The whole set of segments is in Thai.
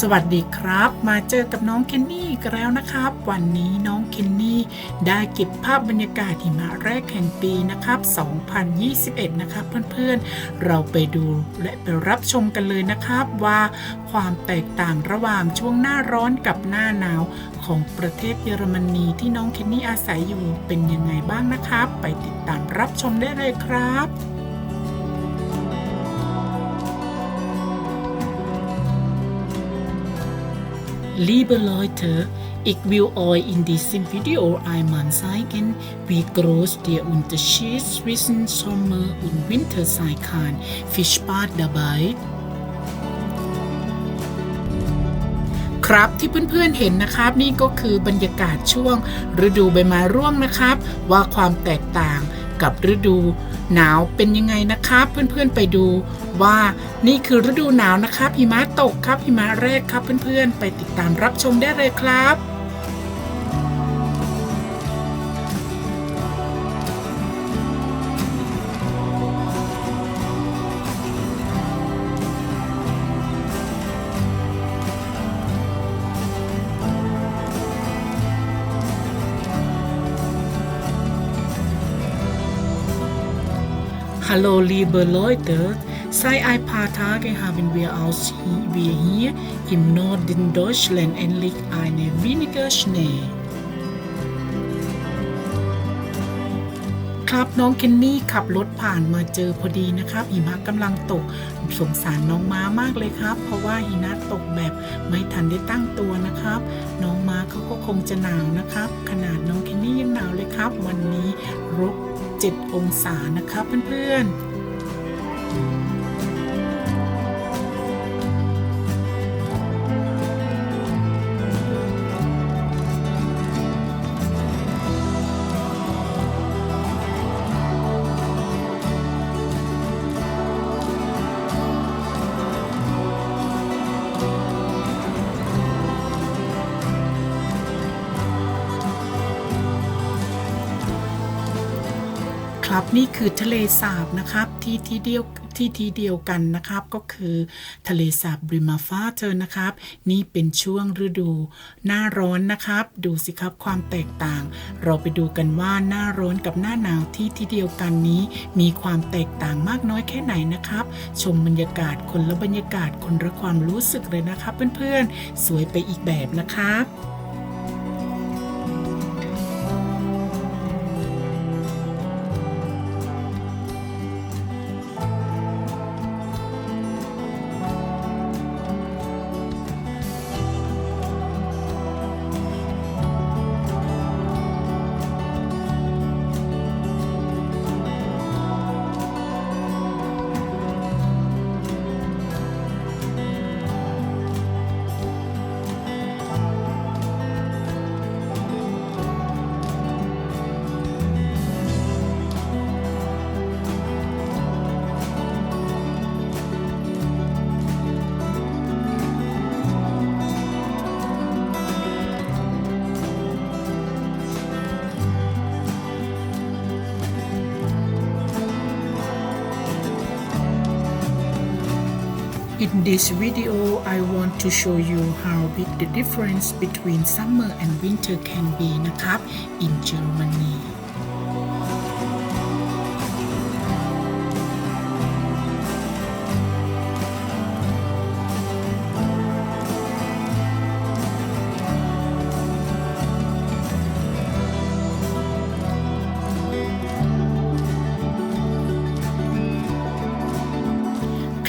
สวัสดีครับ มาเจอกับน้องเคนนี่อีกแล้วนะครับ วันนี้น้องเคนนี่ได้เก็บภาพบรรยากาศหิมะแรกแห่งปีนะครับ 2021 นะครับเพื่อนๆ เราไปดูและไปรับชมกันเลยนะครับว่าความแตกต่างระหว่างช่วงหน้าร้อนกับหน้าหนาวของประเทศเยอรมนีที่น้องเคนนี่อาศัยอยู่เป็นยังไงบ้างนะครับ ไปติดตามรับชมได้เลยครับ Liebe Leute, ich will euch in diesem Video einmal zeigen, wie groß der Unterschied zwischen Sommer- und Winter sein kann. Viel Spaß dabei! ครับที่เพื่อนๆเห็นนะครับนี่ก็คือบรรยากาศช่วงฤดูใบไม้ร่วงนะครับ ว่าความแตกต่าง กับฤดูหนาวเป็นยังไงนะครับ เพื่อนๆไปดูว่านี่คือฤดูหนาวนะครับหิมะตกครับหิมะแรกครับเพื่อนๆ ไปติดตามรับชมได้เลยครับ Hallo liebe Leute, seit ein paar Tagen haben wir aus wir hier im Norden Deutschland endlich eine weniger Schnee. ครับน้องเคนนี่ขับรถผ่านมาเจอพอดีนะครับหิมะกำลังตกสงสารน้องม้ามากเลยครับ เพราะว่าหิมะตกแบบไม่ทันได้ตั้งตัวนะครับ น้องม้าเขาก็คงจะหนาวนะครับ ขนาดน้องเคนนี่ยังหนาวเลยครับ วันนี้ลบ 7 องศานะครับเพื่อนๆ ครับนี่คือทะเลสาบนะครับที่ที่เดียวที่ที่เดียวกันนะครับก็คือทะเลสาบบริมาฟาเธอนะครับ นี่เป็นช่วงฤดูหน้าร้อนนะครับ ดูสิครับความแตกต่าง เราไปดูกันว่าหน้าร้อนกับหน้าหนาวที่ที่เดียวกันนี้ มีความแตกต่างมากน้อยแค่ไหนนะครับ ชมบรรยากาศคนละบรรยากาศคนละความรู้สึกเลยนะครับ เพื่อนๆสวยไปอีกแบบนะครับ In this video, I want to show you how big the difference between summer and winter can be นะครับ in Germany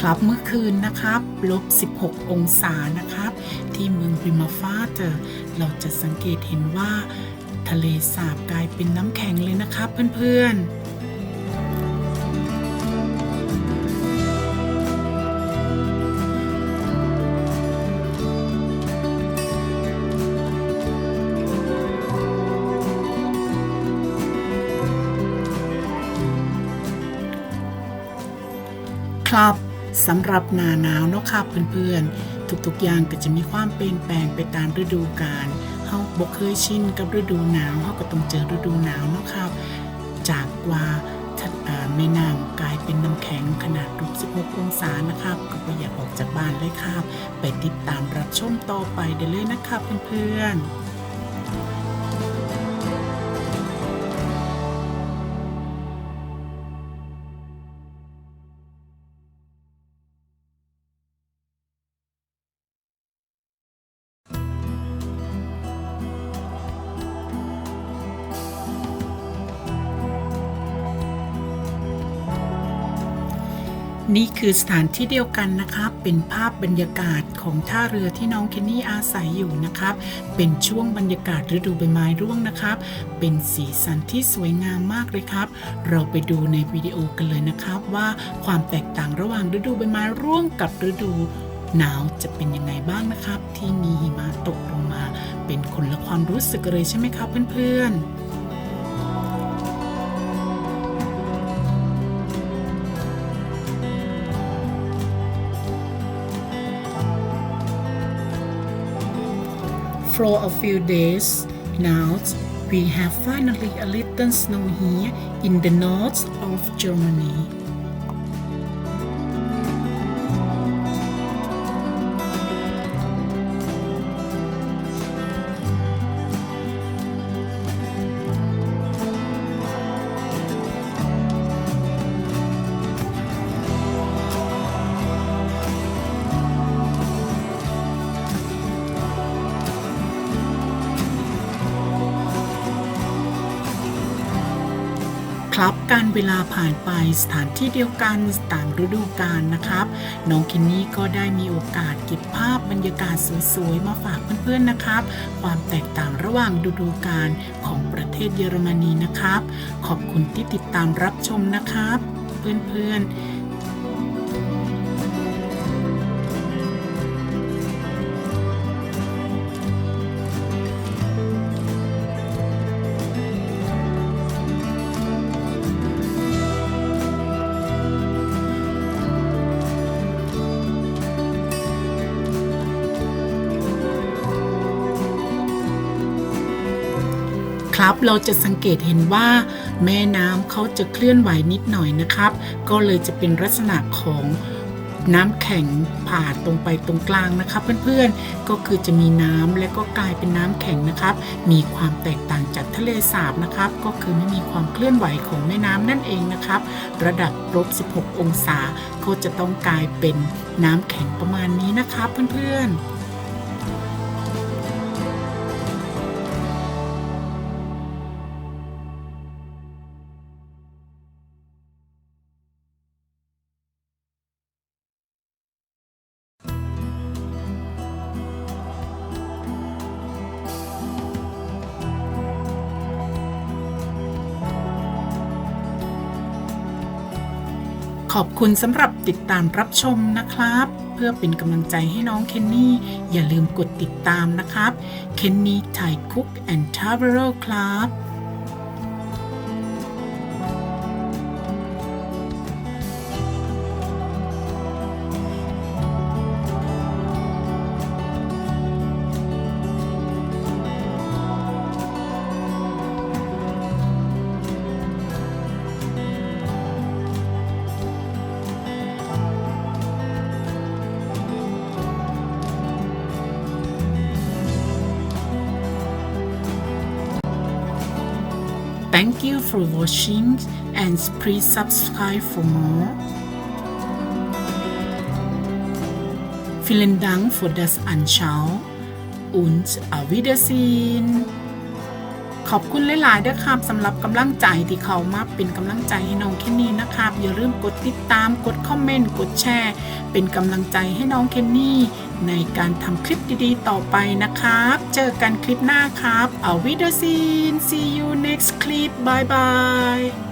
ครับเมื่อคืนนะครับลบ 16 องศานะครับ ที่เมืองริมาฟาเตอเราจะสังเกตเห็นว่า ทะเลสาบกลายเป็นน้ำแข็งเลยนะครับเพื่อนๆครับ สำหรับหนาหนาวเนาะครับเพื่อนๆ ทุกๆอย่างก็จะมีความเปลี่ยนแปลงไปตามฤดูกาลเฮาบ่เคยชินกับฤดูหนาวเฮาก็ต้องเจอฤดูหนาวเนาะครับจากว่าท่านอ่าเม่น้ำกลายเป็นน้ำแข็งขนาดลบ16องศานะครับก็ไม่อยากออกจากบ้านเลยครับ ไปติดตามรับชมต่อไปได้เลยนะครับเพื่อนๆ นี่คือสถานที่เดียวกันนะครับ เป็นภาพบรรยากาศของท่าเรือที่น้องเคนนี่อาศัยอยู่นะครับ เป็นช่วงบรรยากาศฤดูใบไม้ร่วงนะครับ เป็นสีสันที่สวยงามมากเลยครับ เราไปดูในวิดีโอกันเลยนะครับ ว่าความแตกต่างระหว่างฤดูใบไม้ร่วงกับฤดูหนาวจะเป็นยังไงบ้างนะครับ ที่มีหิมะตกลงมา เป็นคนละความรู้สึกเลยใช่ไหมครับเพื่อนๆ For a few days now, we have finally a little snow here in the north of Germany. ครับ การเวลาผ่านไปสถานที่เดียวกันต่างฤดูกาลนะครับ น้องคินนี่ก็ได้มีโอกาสเก็บภาพบรรยากาศสวยๆ มาฝากเพื่อนๆนะครับ ความแตกต่างระหว่างฤดูกาลของประเทศเยอรมนีนะครับ ขอบคุณที่ติดตามรับชมนะครับ เพื่อนๆ ครับ เราจะสังเกตเห็นว่า แม่น้ำเขาจะเคลื่อนไหวนิดหน่อยนะครับ ก็เลยจะเป็นลักษณะของน้ำแข็งผ่าตรงไปตรงกลางนะครับเพื่อนๆ ก็คือจะมีน้ำและก็กลายเป็นน้ำแข็งนะครับ มีความแตกต่างจากทะเลสาบนะครับ ก็คือไม่มีความเคลื่อนไหวของแม่น้ำนั่นเองนะครับ ระดับลบ 16 องศาก็จะต้องกลายเป็นน้ำแข็งประมาณนี้นะครับเพื่อนๆ ขอบคุณสำหรับติดตามรับชมนะครับ เพื่อเป็นกำลังใจให้น้องเคนนี่ อย่าลืมกดติดตามนะครับเคนนี่ไทยคุกแอนด์ทาวเวอร์ครับ Thank you for watching and please subscribe for more. Vielen Dank für das Anschauen und auf Wiedersehen ขอบคุณหลายๆด้วยครับสำหรับกำลังใจที่เขามาเป็นกำลังใจให้น้องเคนนี่นะครับอย่าลืมกดติดตามกดคอมเมนต์กดแชร์ เป็นกำลังใจให้น้องเคนนี่ในการทำคลิปดีๆ ต่อไปนะครับ เจอกันคลิปหน้าครับเอาวิดีโอซีน see you next clip bye bye